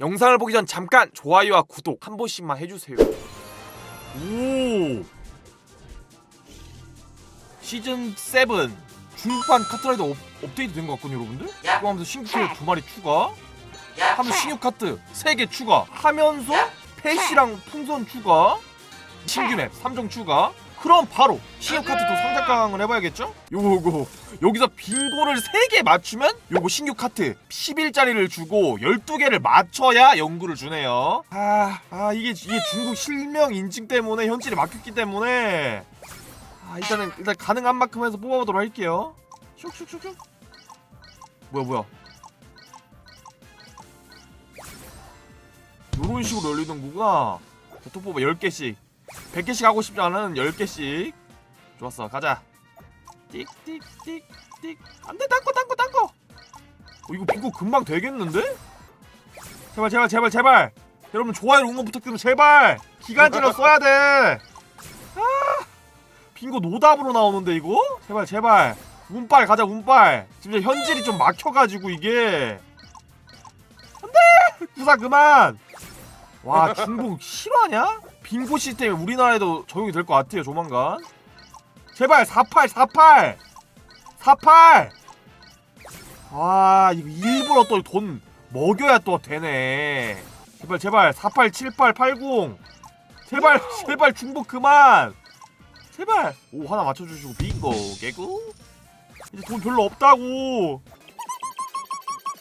영상을 보기 전 잠깐 좋아요와 구독 한 번씩만 해주세요. 오 시즌 7 중국판 카트라이더 업, 업데이트 된 것 같군요, 여러분들. 야. 그거 하면서 신규 캐릭터 두 마리 추가, 야, 하면서 신규 카트 3개 추가, 하면서 패시랑 풍선 추가, 신규 맵 3종 추가. 그럼 바로 신규 카트 또 상작강을 해봐야겠죠? 요거 여기서 빙고를 3개 맞추면 요거 신규 카트 10일짜리를 주고 12개를 맞춰야 연구를 주네요. 아, 아 이게, 이게 중국 실명 인증 때문에 현질이 막혔기 때문에. 아 일단은 일단 가능한 만큼 해서 뽑아보도록 할게요. 슉슉슉슉. 뭐야 뭐야. 요런 식으로 열리는 거구나. 자, 또 뽑아 10개씩 100개씩 하고 싶지 않은 10개씩. 좋았어. 가자. 띡띡띡띡. 안돼 딴거 딴거 딴거. 어, 이거 빙고 금방 되겠는데? 제발 제발 제발 제발. 여러분 좋아요 응원 부탁드립니다 제발. 기간제로 써야 돼. 아, 빙고 노답으로 나오는데 이거? 제발 제발. 운빨 가자 운빨. 지금 현질이 좀 막혀가지고 이게. 안돼! 구사 그만. 와 중국 실화냐? 빙고 시스템이 우리나라에도 적용이 될 것 같아요 조만간. 제발 48 48 48 아 이거 일부러 또 돈 먹여야 또 되네. 제발 제발 48 78 80 제발 제발 중복 그만! 제발! 오 하나 맞춰주시고 빙고 개구. 이제 돈 별로 없다고.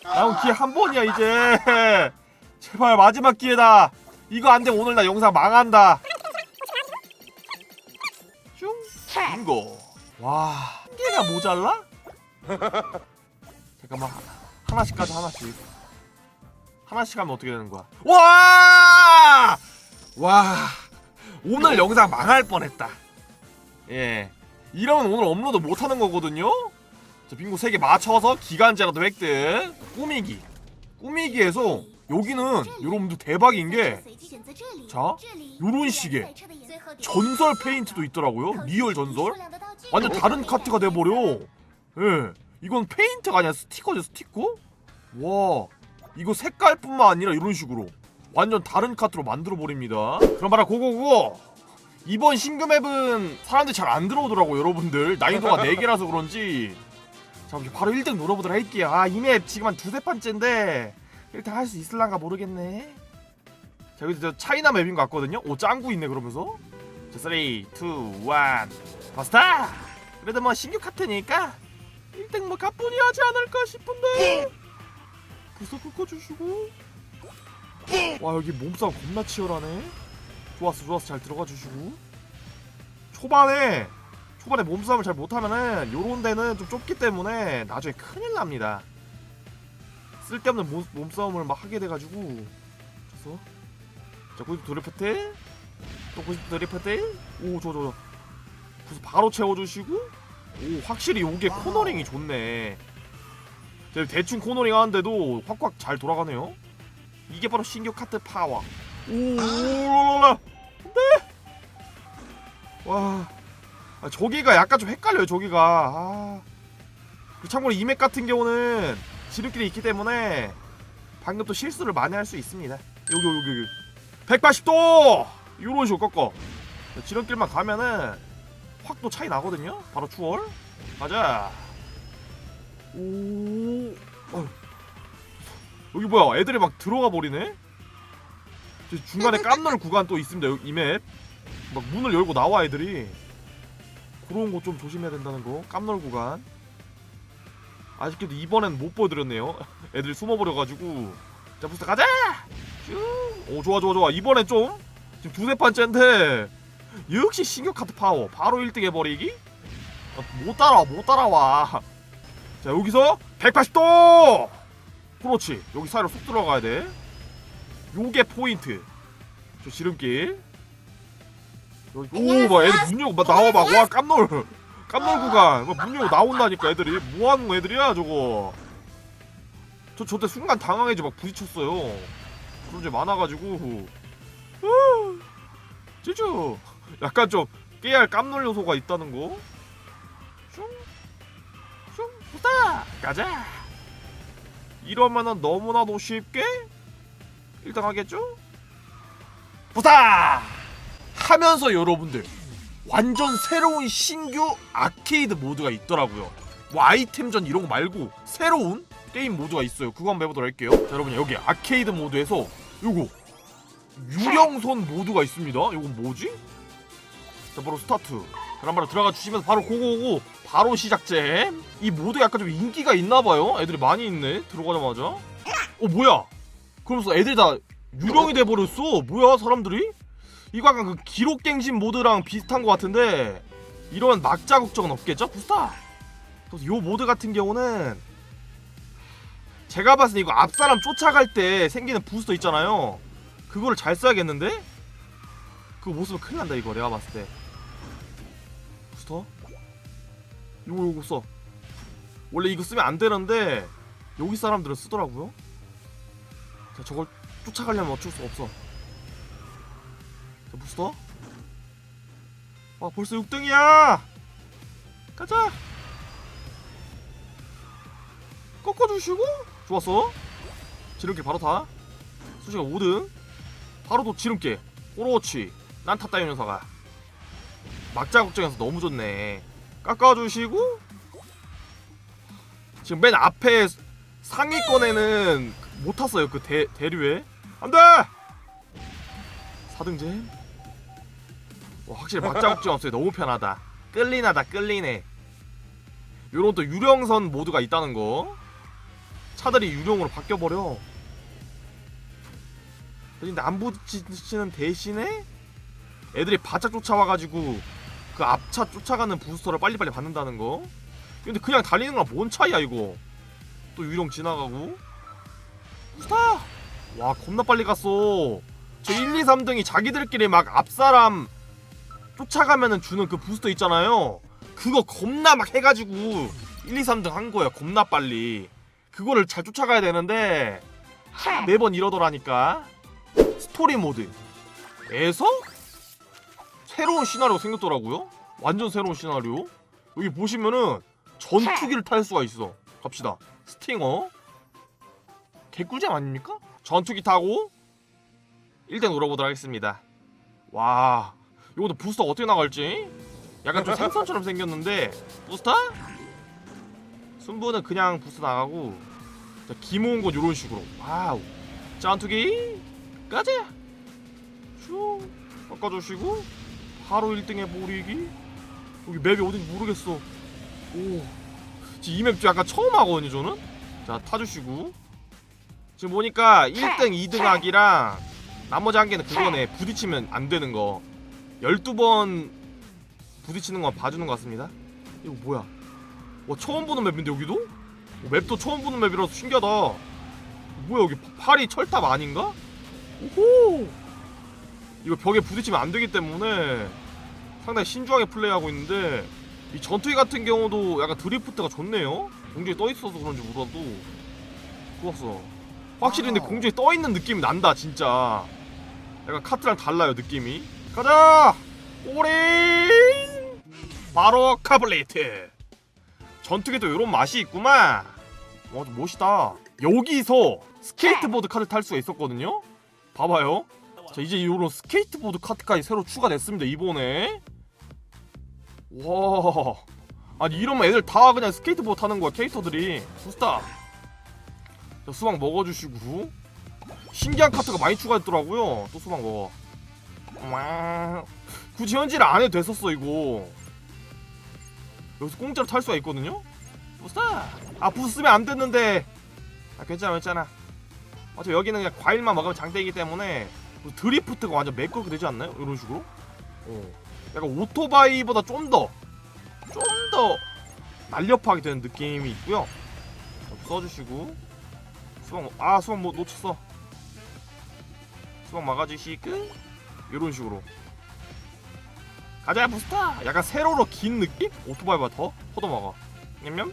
나온 기회 한 번이야 이제. 제발 마지막 기회다 이거 안 되면 오늘 나 영상 망한다. 슝. 빙고. 와한 개가 모자라? 잠깐만. 하나씩 가자 하나씩. 하나씩 하면 어떻게 되는 거야? 와! 와 오늘 영상 망할 뻔했다. 예. 이러면 오늘 업로드 못 하는 거거든요? 자 빙고 3개 맞춰서 기간제라도 획득. 꾸미기. 꾸미기에서 여기는 여러분들 대박인 게 자, 요런 식의 전설 페인트도 있더라고요. 리얼 전설. 완전 다른 카트가 돼버려. 예. 이건 페인트가 아니라 스티커죠, 스티커? 와. 이거 색깔뿐만 아니라 이런 식으로. 완전 다른 카트로 만들어버립니다. 그럼 봐라, 고고고! 이번 신규 맵은 사람들이 잘 안 들어오더라고, 여러분들. 난이도가 4개라서 그런지. 자, 바로 1등 노려보도록 할게요. 아, 이 맵 지금 한 두세 번째인데, 1등 할 수 있을란가 모르겠네. 자, 여기 저 차이나 맵인 것 같거든요? 오, 짱구 있네, 그러면서. 자, 3, 2, 1, 파스타! 그래도 뭐 신규 카트니까 1등 뭐 가뿐히 하지 않을까 싶은데. 부서 꺾어주시고. 와, 여기 몸싸움 겁나 치열하네. 좋았어, 좋았어. 잘 들어가 주시고. 초반에, 초반에 몸싸움을 잘 못하면은 요런 데는 좀 좁기 때문에 나중에 큰일 납니다. 쓸데없는 몸, 몸싸움을 막 하게 돼가지고. 그래서 자, 90 드리프트. 또 90 드리프트. 오, 좋아, 좋아. 그래서 바로 채워주시고. 오, 확실히 요게 코너링이 좋네. 제가 대충 코너링 하는데도 확확 잘 돌아가네요. 이게 바로 신규 카트 파워. 오, 랄랄라. 네. 와. 아, 저기가 약간 좀 헷갈려요, 저기가. 아. 그 참고로 이맥 같은 경우는 지름길이 있기 때문에 방금 또 실수를 많이 할 수 있습니다. 여기, 여기, 여기. 180도! 이런 식으로 꺾어. 지름길만 가면은 확 또 차이 나거든요. 바로 추월. 가자. 오. 어. 여기 뭐야? 애들이 막 들어가 버리네. 저 중간에 깜놀 구간 또 있습니다. 여기 이 맵. 막 문을 열고 나와 애들이. 그런 거 좀 조심해야 된다는 거. 깜놀 구간. 아쉽게도 이번엔 못 보여드렸네요. 애들이 숨어버려가지고. 자, 부스터 가자! 쭉. 오, 좋아, 좋아, 좋아. 이번엔 좀. 지금 두세 판째인데. 역시 신규 카트 파워. 바로 1등 해버리기? 아, 못 따라와, 못 따라와. 자, 여기서 180도! 그렇지. 여기 사이로 쏙 들어가야 돼. 요게 포인트. 저 지름길. 여기, 오, 막 애들 문 열고 막 나와, 막. 와, 깜놀. 깜놀 구간. 막문 열고 나온다니까, 애들이. 뭐 하는 거 애들이야, 저거. 저, 저때 순간 당황해지 막 부딪혔어요. 그런 게 많아가지고. 후, 쭈쭈. 약간 좀 깨알 깜놀 요소가 있다는 거. 슝, 슝, 부다 가자. 이러면은 너무나도 쉽게 1등 하겠죠? 부타! 하면서 여러분들 완전 새로운 신규 아케이드 모드가 있더라고요. 뭐 아이템전 이런 거 말고 새로운 게임 모드가 있어요. 그거 한번 해보도록 할게요. 자, 여러분 여기 아케이드 모드에서 요거 유령선 모드가 있습니다. 이건 뭐지? 자 바로 스타트. 그럼 바로 들어가 주시면서 바로 고고고 바로 시작잼. 이 모드 약간 좀 인기가 있나봐요. 애들이 많이 있네. 들어가자마자. 어 뭐야? 그러면서 애들이 다 유령이 돼버렸어. 뭐야 사람들이? 이거 약간 그 기록갱신 모드랑 비슷한 것 같은데 이런 막자 걱정은 없겠죠? 부스타. 그래서 요 모드 같은 경우는 제가 봤을 때 이거 앞사람 쫓아갈 때 생기는 부스터 있잖아요. 그거를 잘 써야겠는데? 못 쓰면 큰일 난다 이거 내가 봤을 때. 부스터? 요거 요거 써. 원래 이거 쓰면 안 되는데 여기 사람들은 쓰더라고요. 자 저걸 쫓아가려면 어쩔 수 없어. 자 부스터. 아 벌써 6등이야. 가자. 꺾어주시고 좋았어. 지름길 바로 타. 수시가 5등. 바로 또 지름길. 그렇지. 난 탔다 이 녀석아. 막자 걱정해서 너무 좋네. 깎아주시고 지금 맨 앞에 상위권에는 못 탔어요 그 대, 대류에 안돼 4등제 와, 확실히 막자 걱정 없어요. 너무 편하다. 끌리나다 끌리네. 요런 또 유령선 모드가 있다는 거. 차들이 유령으로 바뀌어 버려. 근데 안 부딪히는 대신에 애들이 바짝 쫓아와가지고 그 앞차 쫓아가는 부스터를 빨리빨리 받는다는 거. 근데 그냥 달리는 거랑 뭔 차이야 이거? 또 유령 지나가고. 부스터! 와 겁나 빨리 갔어. 저 1, 2, 3등이 자기들끼리 막 앞사람 쫓아가면은 주는 그 부스터 있잖아요. 그거 겁나 막 해가지고 1, 2, 3등 한 거야 겁나 빨리. 그거를 잘 쫓아가야 되는데 하, 매번 이러더라니까. 스토리 모드에서 새로운 시나리오 생겼더라고요. 완전 새로운 시나리오. 여기 보시면은 전투기를 탈 수가 있어. 갑시다. 스팅어. 개꿀잼 아닙니까? 전투기 타고 1등 놀아보도록 하겠습니다. 와 이것도 부스터 어떻게 나갈지? 약간 좀 생선처럼 생겼는데. 부스터? 순부는 그냥 부스터 나가고 자, 기모은 건 이런 식으로. 와우. 전투기. 가자. 슈. 꺾어주시고 바로 1등에 모리기. 여기 맵이 어딘지 모르겠어. 오. 지금 이맵 약간 처음 하거든요 저는? 자 타주시고. 지금 보니까 1등 2등 하기랑 나머지 한 개는 그거네. 부딪히면 안 되는 거 12번 부딪히는 건 봐주는 것 같습니다 이거 뭐야 와 처음 보는 맵인데 여기도? 어, 맵도 처음 보는 맵이라서 신기하다 뭐야 여기 팔이 철탑 아닌가? 오호 이거 벽에 부딪히면 안 되기 때문에 상당히 신중하게 플레이하고 있는데 이 전투기 같은 경우도 약간 드리프트가 좋네요. 공중에 떠 있어서 그런지 몰라도 좋았어. 확실히 근데 공중에 떠 있는 느낌이 난다 진짜. 약간 카트랑 달라요 느낌이. 가자. 오리. 바로 카블레이트. 전투기도 이런 맛이 있구만. 와 멋있다. 여기서 스케이트보드 카드 탈 수가 있었거든요. 봐봐요. 자 이제 이런 스케이트보드 카트까지 새로 추가됐습니다 이번에 와 아니 이러면 애들 다 그냥 스케이트보드 타는 거야 캐릭터들이 부스타 자 수박 먹어주시고 신기한 카트가 많이 추가됐더라고요 또 수박 먹어 와 굳이 현질을 안 해도 됐었어 이거 여기서 공짜로 탈 수가 있거든요 부스타 아 부스 쓰면 안 됐는데 아 괜찮아 괜찮아 어차피 여기는 그냥 과일만 먹으면 장땡이기 때문에 드리프트가 완전 매끄럽게 되지 않나요? 이런 식으로 어. 약간 오토바이보다 좀 더 좀 더 날렵하게 되는 느낌이 있고요. 자, 써주시고 수박 아 수박 뭐 놓쳤어. 수박 막아주시고 이런 식으로 가자 부스타. 약간 세로로 긴 느낌? 오토바이보다 더 퍼더 막아. 냠냠.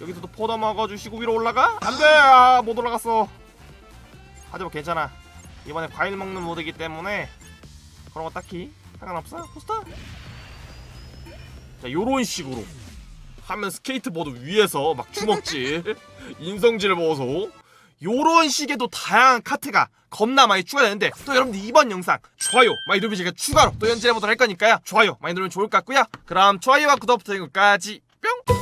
여기서도 퍼더 막아주시고 위로 올라가? 안돼 아, 못 올라갔어. 하지만 괜찮아. 이번에 과일 먹는 모드이기 때문에 그런 거 딱히 상관없어. 부스타. 자, 요런 식으로 하면 스케이트보드 위에서 막 주먹질, 인성질 먹어서 요런 또 다양한 카트가 겁나 많이 추가되는데 또 여러분들 이번 영상 좋아요 많이 누르면 제가 추가로 또 연재해보도록 할 거니까요. 좋아요 많이 누르면 좋을 것 같고요. 그럼 좋아요와 구독 버튼 까지 뿅